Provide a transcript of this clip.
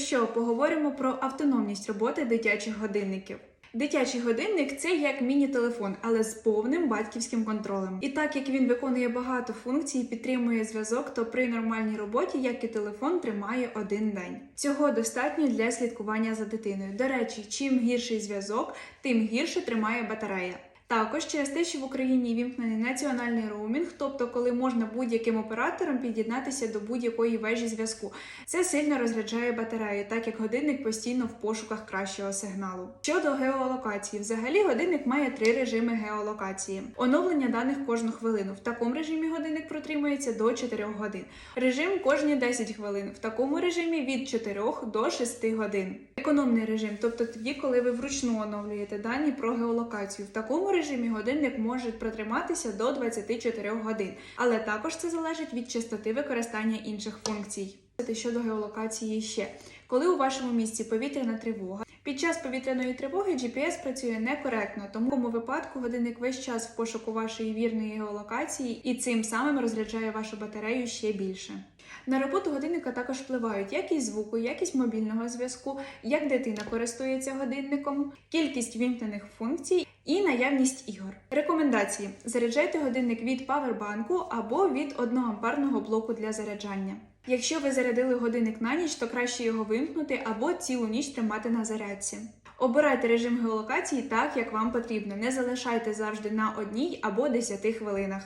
що, поговоримо про автономність роботи дитячих годинників. Дитячий годинник це як міні-телефон, але з повним батьківським контролем. І так як він виконує багато функцій і підтримує зв'язок, то при нормальній роботі, як і телефон, тримає один день. Цього достатньо для слідкування за дитиною. До речі, чим гірший зв'язок, тим гірше тримає батарея. Також через те, що в Україні вімкнений національний роумінг, тобто коли можна будь-яким оператором під'єднатися до будь-якої вежі зв'язку. Це сильно розряджає батарею, так як годинник постійно в пошуках кращого сигналу. Щодо геолокації, взагалі годинник має три режими геолокації: оновлення даних кожну хвилину. В такому режимі годинник протримується до 4 годин. Режим кожні 10 хвилин. В такому режимі від 4 до 6 годин. Економний режим, тобто тоді, коли ви вручну оновлюєте дані про геолокацію. В такому режимі годинник може протриматися до 24 годин, але також це залежить від частоти використання інших функцій. Щодо геолокації ще, коли у вашому місці повітряна тривога, під час повітряної тривоги GPS працює некоректно, тому в цьому випадку годинник весь час в пошуку вашої вірної геолокації і цим самим розряджає вашу батарею ще більше. На роботу годинника також впливають якість звуку, якість мобільного зв'язку, як дитина користується годинником, кількість вімкнених функцій і наявність ігор. Рекомендації: заряджайте годинник від павербанку або від 1 амперного блоку для заряджання. Якщо ви зарядили годинник на ніч, то краще його вимкнути або цілу ніч тримати на зарядці. Обирайте режим геолокації так, як вам потрібно. Не залишайте завжди на одній або 10 хвилинах.